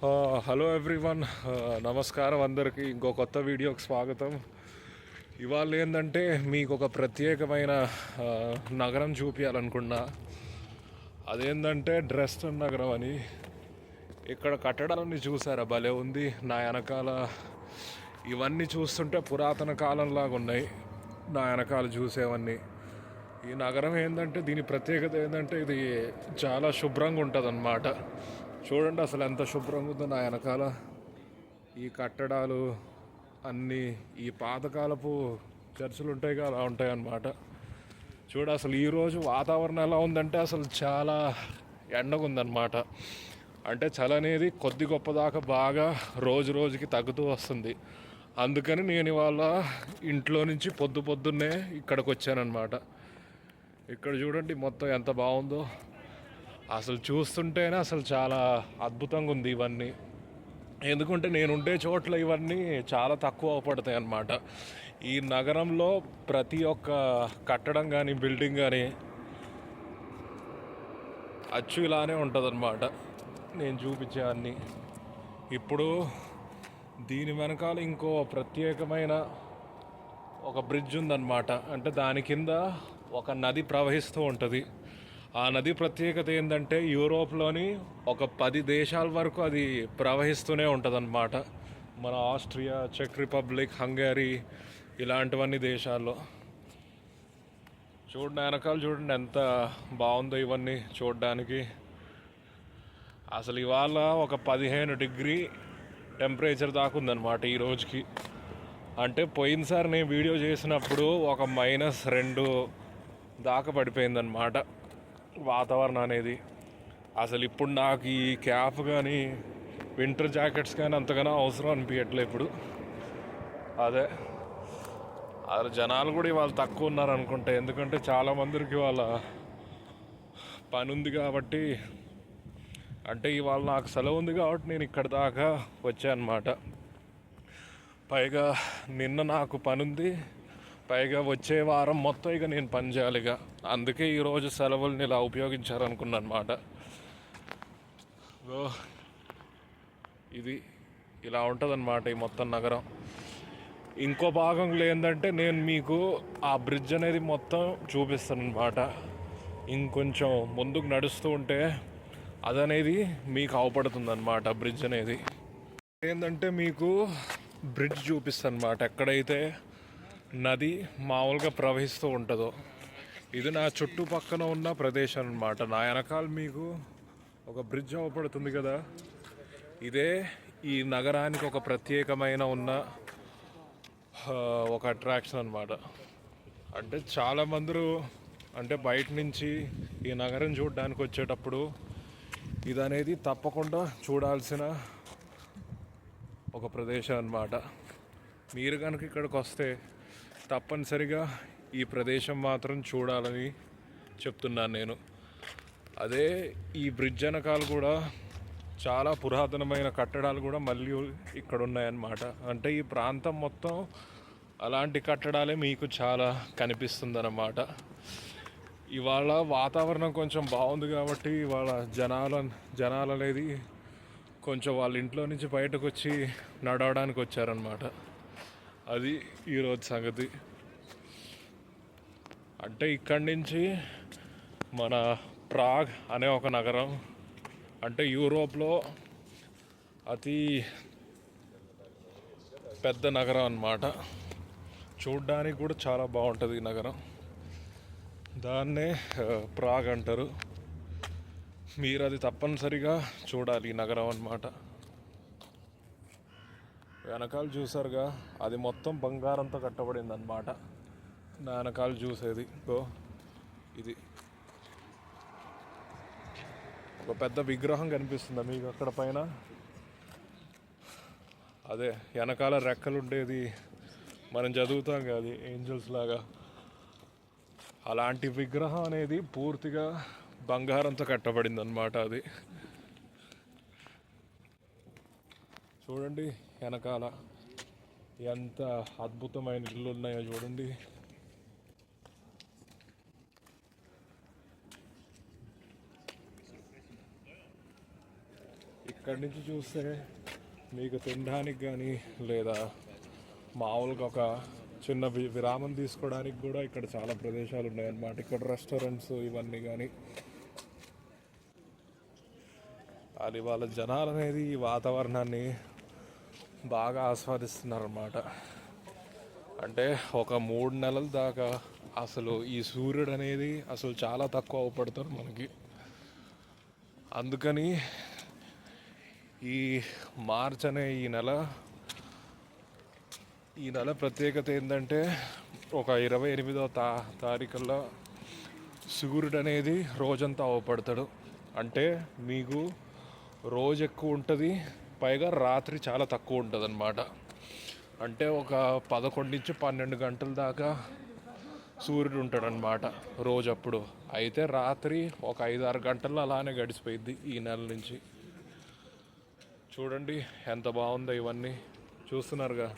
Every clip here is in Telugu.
హలో ఎవ్రీవన్ నమస్కారం అందరికీ. ఇంకో కొత్త వీడియోకి స్వాగతం. ఇవాళ ఏంటంటే మీకు ఒక ప్రత్యేకమైన నగరం చూపించాలనుకున్నా అదేంటంటే డ్రెస్టన్ నగరం అని. ఇక్కడ కట్టడాలన్నీ చూసారా? భలే ఉంది. నా వెనకాల ఇవన్నీ చూస్తుంటే పురాతన కాలంలాగా ఉన్నాయి. నా వెనకాల చూసేవన్నీ. ఈ నగరం ఏంటంటే దీని ప్రత్యేకత ఏంటంటే ఇది చాలా శుభ్రంగా ఉంటుంది చూడండి అసలు ఎంత శుభ్రంగా ఉందో నా వెనకాల. ఈ కట్టడాలు అన్నీ ఈ పాతకాలపు చర్చలు ఉంటాయి కదా అలా ఉంటాయి అన్నమాట చూడ అసలు ఈరోజు వాతావరణం ఎలా ఉందంటే అసలు చాలా ఎండగా ఉందన్నమాట. అంటే చలి అనేది కొద్ది గొప్ప దాకా బాగా రోజు రోజుకి తగ్గుతూ వస్తుంది. అందుకని నేను ఇవాళ ఇంట్లో నుంచి పొద్దు పొద్దున్నే ఇక్కడికి వచ్చానన్నమాట. ఇక్కడ చూడండి మొత్తం ఎంత బాగుందో. అసలు చూస్తుంటేనే అసలు చాలా అద్భుతంగా ఉంది ఇవన్నీ. ఎందుకంటే నేను ఉండే చోట్ల ఇవన్నీ చాలా తక్కువ పడతాయి అన్నమాట. ఈ నగరంలో ప్రతి ఒక్క కట్టడం కానీ బిల్డింగ్ కానీ అచ్చు ఇలానే ఉంటుందన్నమాట. నేను చూపించే అన్నీ. ఇప్పుడు దీని వెనకాల ఇంకో ప్రత్యేకమైన ఒక బ్రిడ్జ్ ఉందన్నమాట. అంటే దాని కింద ఒక నది ప్రవహిస్తూ ఉంటుంది. ఆ నది ప్రత్యేకత ఏంటంటే యూరోప్లోని ఒక పది దేశాల వరకు అది ప్రవహిస్తూనే ఉంటుందన్నమాట. మన ఆస్ట్రియా చెక్ రిపబ్లిక్ హంగరీ ఇలాంటివన్నీ దేశాల్లో. చూడండి వెనకాల చూడండి ఎంత బాగుందో ఇవన్నీ చూడడానికి. అసలు ఇవాళ ఒక పదిహేను డిగ్రీ టెంపరేచర్ దాకా ఉందన్నమాట ఈ రోజుకి. అంటే పోయినసారి నేను వీడియో చేసినప్పుడు ఒక మైనస్ రెండు దాకా పడిపోయిందన్నమాట. వాతావరణం అనేది. అసలు ఇప్పుడు నాకు ఈ క్యాప్ కానీ వింటర్ జాకెట్స్ కానీ అంతగానో అవసరం అనిపించట్లే ఇప్పుడు. అదే. అదే జనాలు కూడా ఇవాళ తక్కువ ఉన్నారు అనుకుంటా ఎందుకంటే చాలా మందికి ఇవాళ పని ఉంది కాబట్టి అంటే ఇవాళ నాకు సెలవు ఉంది కాబట్టి నేను ఇక్కడ దాకా వచ్చానమాట. పైగా నిన్న నాకు పని ఉంది పైగా వచ్చే వారం మొత్తం ఇక నేను పని చేయాలి ఇక. అందుకే ఈరోజు సెలవుల్ని ఇలా ఉపయోగించారనుకున్నాను అనమాట ఇది ఇలా ఉంటుందన్నమాట ఈ మొత్తం నగరం. ఇంకో భాగంలో ఏంటంటే నేను మీకు ఆ బ్రిడ్జ్ అనేది మొత్తం చూపిస్తాను అనమాట ఇంకొంచెం ముందుకు నడుస్తూ ఉంటే అదనేది మీకు అవపడుతుంది అనమాట బ్రిడ్జ్ అనేది. ఏంటంటే మీకు బ్రిడ్జ్ చూపిస్తాను అనమాట ఎక్కడైతే నది మామూలుగా ప్రవహిస్తూ ఉంటుందో. ఇది నా చుట్టుపక్కన ఉన్న ప్రదేశం అనమాట నా వెనకాల మీకు ఒక బ్రిడ్జ్ అవపడుతుంది కదా. ఇదే ఈ నగరానికి ఒక ప్రత్యేకమైన ఉన్న ఒక అట్రాక్షన్ అనమాట అంటే చాలా మంది అంటే బయట నుంచి ఈ నగరం చూడడానికి వచ్చేటప్పుడు ఇది అనేది తప్పకుండా చూడాల్సిన ఒక ప్రదేశం అన్నమాట. మీరు కనుక ఇక్కడికి వస్తే తప్పనిసరిగా ఈ ప్రదేశం మాత్రం చూడాలని చెప్తున్నాను నేను. అదే ఈ బ్రిడ్జ్ వెనకాల కూడా చాలా పురాతనమైన కట్టడాలు కూడా మళ్ళీ ఇక్కడ ఉన్నాయన్నమాట అంటే ఈ ప్రాంతం మొత్తం అలాంటి కట్టడాలే మీకు చాలా కనిపిస్తుందన్నమాట. ఇవాళ వాతావరణం కొంచెం బాగుంది కాబట్టి ఇవాళ జనాల జనాలు అనేది కొంచెం వాళ్ళ ఇంట్లో నుంచి బయటకు వచ్చి నడవడానికి వచ్చారనమాట అది ఈరోజు సంగతి. అంటే ఇక్కడి నుంచి మన ప్రాగ్ అనే ఒక నగరం అంటే యూరోప్లో అతి పెద్ద నగరం అన్నమాట. చూడడానికి కూడా చాలా బాగుంటుంది ఈ నగరం. దాన్నే ప్రాగ్ అంటారు. మీరు అది తప్పనిసరిగా చూడాలి ఈ నగరం అన్నమాట. వెనకాల చూసారుగా అది మొత్తం బంగారంతో కట్టబడింది అనమాట నా వెనకాల చూసేది గో ఇది. ఒక పెద్ద విగ్రహం కనిపిస్తుందా మీకు అక్కడ పైన. అదే వెనకాల రెక్కలు ఉండేది మనం చదువుతాం కదా ఏంజల్స్ లాగా. అలాంటి విగ్రహం అనేది పూర్తిగా బంగారంతో కట్టబడింది అనమాట అది. చూడండి వెనకాల ఎంత అద్భుతమైన ఇల్లు ఉన్నాయో చూడండి. ఇక్కడి నుంచి చూస్తే మీకు తినడానికి కానీ లేదా మామూలుగా ఒక చిన్న విరామం తీసుకోవడానికి కూడా ఇక్కడ చాలా ప్రదేశాలు ఉన్నాయన్నమాట. ఇక్కడ రెస్టారెంట్స్ ఇవన్నీ కానీ అది వాళ్ళ జనాలు అనేది ఈ వాతావరణాన్ని బాగా ఆస్వాదిస్తున్నారన్నమాట. అంటే ఒక మూడు నెలల దాకా అసలు ఈ సూర్యుడు అనేది అసలు చాలా తక్కువ అవపడతారు మనకి. అందుకని ఈ మార్చ్ అనే ఈ నెల ఈ నెల ప్రత్యేకత ఏంటంటే ఒక ఇరవై ఎనిమిదో తా తారీఖుల్లో సూర్యుడు అనేది రోజంతా అవపడతాడు. అంటే మీకు రోజు ఎక్కువ ఉంటుంది పైగా రాత్రి చాలా తక్కువ ఉంటుంది అనమాట అంటే ఒక పదకొండు నుంచి పన్నెండు గంటల దాకా సూర్యుడు ఉంటాడనమాట రోజప్పుడు. అయితే రాత్రి ఒక ఐదు ఆరు గంటల్లో అలానే గడిచిపోయింది ఈ నెల నుంచి. చూడండి ఎంత బాగుందో ఇవన్నీ. చూస్తున్నారుగా.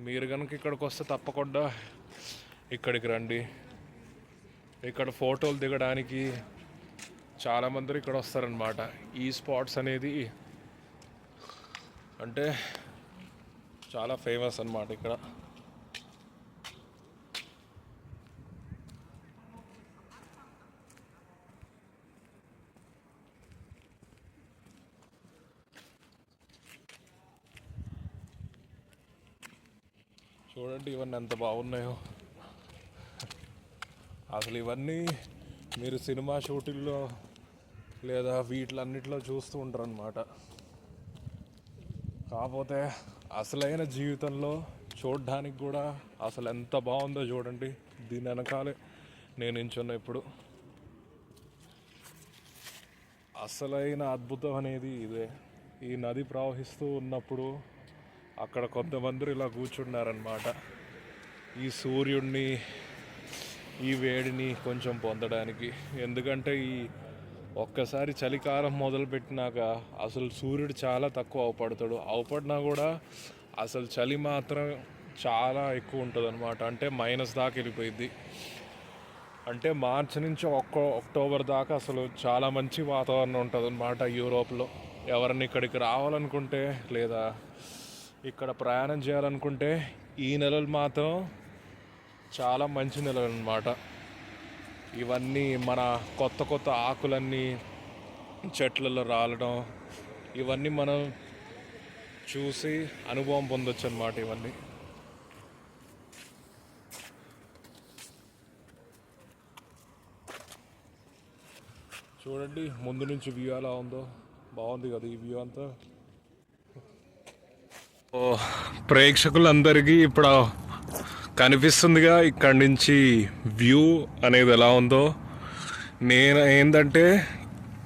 మీరు కనుక ఇక్కడికి వస్తే తప్పకుండా ఇక్కడికి రండి. ఇక్కడ ఫోటోలు దిగడానికి చాలామంది ఇక్కడ వస్తారనమాట ఈ స్పాట్స్ అనేది అంటే చాలా ఫేమస్ అన్నమాట ఇక్కడ. చూడండి ఇవన్నీ ఎంత బాగున్నాయో. అసలు ఇవన్నీ మీరు సినిమా షూటింగ్లో లేదా వీటిలన్నిటిలో చూస్తూ ఉంటారు అనమాట కాకపోతే అసలైన జీవితంలో చూడడానికి కూడా అసలు ఎంత బాగుందో చూడండి. దీని వెనకాలే నేను నించున్న ఇప్పుడు. అసలైన అద్భుతం అనేది ఇదే. ఈ నది ప్రవహిస్తూ ఉన్నప్పుడు అక్కడ కొంతమంది ఇలా కూర్చున్నారనమాట ఈ సూర్యుడిని ఈ వేడిని కొంచెం పొందడానికి. ఎందుకంటే ఈ ఒక్కసారి చలికాలం మొదలుపెట్టినాక అసలు సూర్యుడు చాలా తక్కువ అవపడతాడు. అవపడినా కూడా అసలు చలి మాత్రం చాలా ఎక్కువ ఉంటుంది అనమాట అంటే మైనస్ దాకా వెళ్ళిపోయింది అంటే మార్చి నుంచి ఒక్క అక్టోబర్ దాకా అసలు చాలా మంచి వాతావరణం ఉంటుంది అనమాట యూరోప్లో. ఎవరిని ఇక్కడికి రావాలనుకుంటే లేదా ఇక్కడ ప్రయాణం చేయాలనుకుంటే ఈ నెలలు మాత్రం చాలా మంచి నెలలు అనమాట ఇవన్నీ మన కొత్త కొత్త ఆకులన్నీ చెట్లలో రాలడం ఇవన్నీ మనం చూసి అనుభవం పొందొచ్చు అనమాట ఇవన్నీ. చూడండి ముందు నుంచి వ్యూ ఎలా ఉందో. బాగుంది కదా ఈ వ్యూ అంతా. ప్రేక్షకులందరికీ ఇప్పుడు కనిపిస్తుందిగా ఇక్కడి నుంచి వ్యూ అనేది ఎలా ఉందో. నేను ఏంటంటే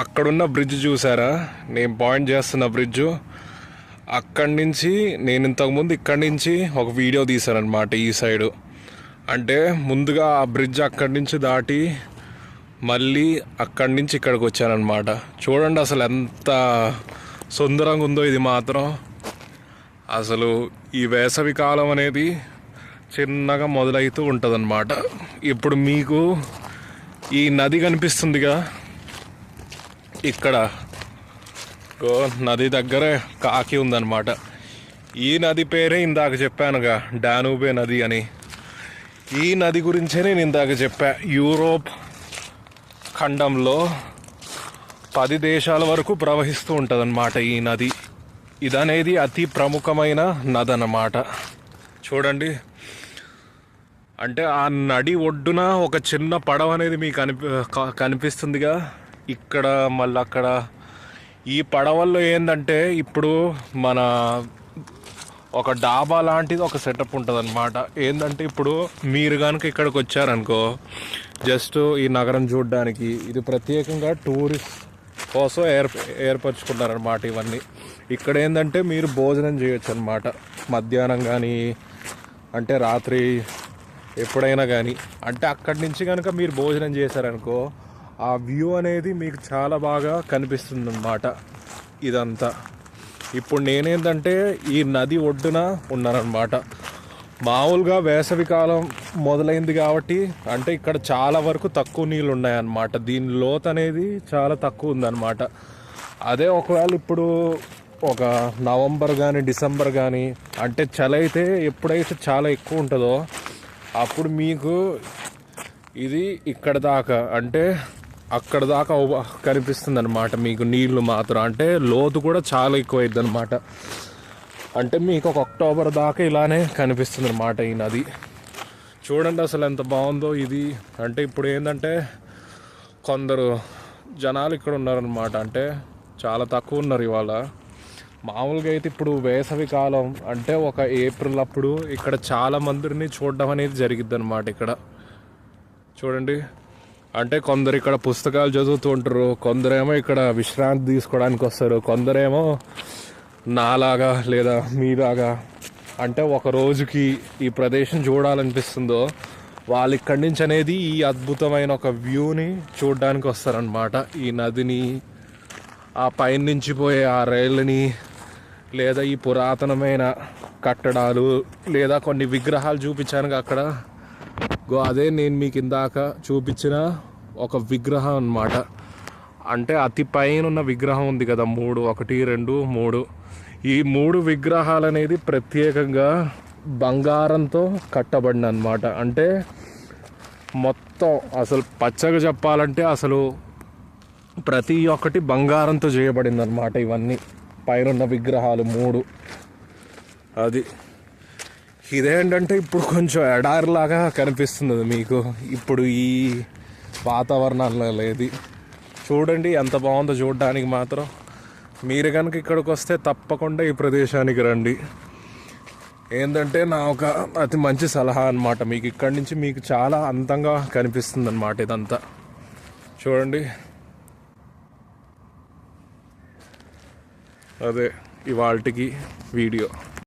అక్కడున్న బ్రిడ్జ్ చూసారా? నేను పాయింట్ చేస్తున్న బ్రిడ్జ్ అక్కడి నుంచి నేను ఇంతకుముందు ఇక్కడి నుంచి ఒక వీడియో తీశానమాట ఈ సైడు అంటే ముందుగా ఆ బ్రిడ్జ్ అక్కడి నుంచి దాటి మళ్ళీ అక్కడి నుంచి ఇక్కడికి వచ్చానమాట చూడండి అసలు ఎంత సుందరంగా ఉందో ఇది మాత్రం. అసలు ఈ వేసవి కాలం అనేది చిన్నగా మొదలవుతూ ఉంటుందన్నమాట. ఇప్పుడు మీకు ఈ నది కనిపిస్తుందిగా. ఇక్కడ ఓ నది దగ్గర కాకి ఉందన్నమాట. ఈ నది పేరే ఇందాక చెప్పానుగా డానూబే నది అని. ఈ నది గురించే నేను ఇందాక చెప్పా యూరోప్ ఖండంలో పది దేశాల వరకు ప్రవహిస్తూ ఉంటుందన్నమాట ఈ నది. ఇదనేది అతి ప్రముఖమైన నది అన్నమాట చూడండి అంటే ఆ నడి ఒడ్డున ఒక చిన్న పడవ అనేది మీకు కనిపి కనిపిస్తుందిగా. ఇక్కడ మళ్ళీ అక్కడ ఈ పడవల్లో ఏంటంటే ఇప్పుడు మన ఒక డాబా లాంటిది ఒక సెటప్ ఉంటుంది అనమాట ఏంటంటే ఇప్పుడు మీరు కనుక ఇక్కడికి వచ్చారనుకో జస్ట్ ఈ నగరం చూడడానికి ఇది ప్రత్యేకంగా టూరిస్ట్ కోసం ఏర్ ఏర్పరచుకున్నారనమాట ఇవన్నీ. ఇక్కడ ఏంటంటే మీరు భోజనం చేయొచ్చు అనమాట మధ్యాహ్నం కానీ అంటే రాత్రి ఎప్పుడైనా కానీ అంటే అక్కడి నుంచి కనుక మీరు భోజనం చేశారనుకో ఆ వ్యూ అనేది మీకు చాలా బాగా కనిపిస్తుంది అన్నమాట ఇదంతా. ఇప్పుడు నేనేంటంటే ఈ నది ఒడ్డున ఉన్నానన్నమాట. మామూలుగా వేసవి కాలం మొదలైంది కాబట్టి అంటే ఇక్కడ చాలా వరకు తక్కువ నీళ్ళు ఉన్నాయన్నమాట. దీని లోత్ అనేది చాలా తక్కువ ఉందన్నమాట. అదే ఒకవేళ ఇప్పుడు ఒక నవంబర్ కానీ డిసెంబర్ కానీ అంటే చలి అయితే ఎప్పుడైతే చాలా ఎక్కువ ఉంటుందో అప్పుడు మీకు ఇది ఇక్కడ దాకా అంటే అక్కడ దాకా కనిపిస్తుంది అనమాట మీకు నీళ్ళు మాత్రం అంటే లోతు కూడా చాలా ఎక్కువ అనమాట అంటే మీకు ఒక అక్టోబర్ దాకా ఇలానే కనిపిస్తుంది అనమాట ఈ నది. చూడండి అసలు ఎంత బాగుందో ఇది. అంటే ఇప్పుడు ఏంటంటే కొందరు జనాలు ఇక్కడ ఉన్నారనమాట అంటే చాలా తక్కువ ఉన్నారు ఇవాళ. మామూలుగా అయితే ఇప్పుడు వేసవి కాలం అంటే ఒక ఏప్రిల్ అప్పుడు ఇక్కడ చాలా మందిని చూడడం అనేది జరిగిద్ది అనమాట ఇక్కడ. చూడండి. అంటే కొందరు ఇక్కడ పుస్తకాలు చదువుతూ ఉంటారు. కొందరేమో ఇక్కడ విశ్రాంతి తీసుకోవడానికి వస్తారు. కొందరేమో నాలాగా లేదా మీలాగా అంటే ఒక రోజుకి ఈ ప్రదేశం చూడాలనిపిస్తుందో వాళ్ళు ఇక్కడి నుంచి అనేది ఈ అద్భుతమైన ఒక వ్యూని చూడడానికి వస్తారనమాట ఈ నదిని ఆ పైన నుంచి పోయే ఆ రైళ్ళని లేదా ఈ పురాతనమైన కట్టడాలు లేదా కొన్ని విగ్రహాలు చూపించాను అక్కడ. గో అదే నేను మీకు ఇందాక చూపించిన ఒక విగ్రహం అనమాట అంటే అతి పైన ఉన్న విగ్రహం ఉంది కదా మూడు ఒకటి రెండు మూడు. ఈ మూడు విగ్రహాలు అనేది ప్రత్యేకంగా బంగారంతో కట్టబడిన అనమాట అంటే మొత్తం అసలు పచ్చగా చెప్పాలంటే అసలు ప్రతి ఒక్కటి బంగారంతో చేయబడింది అనమాట ఇవన్నీ. పైన విగ్రహాలు మూడు. అది ఇదేంటంటే ఇప్పుడు కొంచెం ఎడారిలాగా కనిపిస్తుంది అది మీకు. ఇప్పుడు ఈ వాతావరణంలో లేదు. చూడండి ఎంత బాగుందో చూడడానికి మాత్రం. మీరు కనుక ఇక్కడికి వస్తే తప్పకుండా ఈ ప్రదేశానికి రండి. ఏంటంటే నా ఒక అతి మంచి సలహా అన్నమాట. మీకు ఇక్కడి నుంచి మీకు చాలా అందంగా కనిపిస్తుంది అనమాట ఇదంతా. చూడండి. అదే ఇవాళకి వీడియో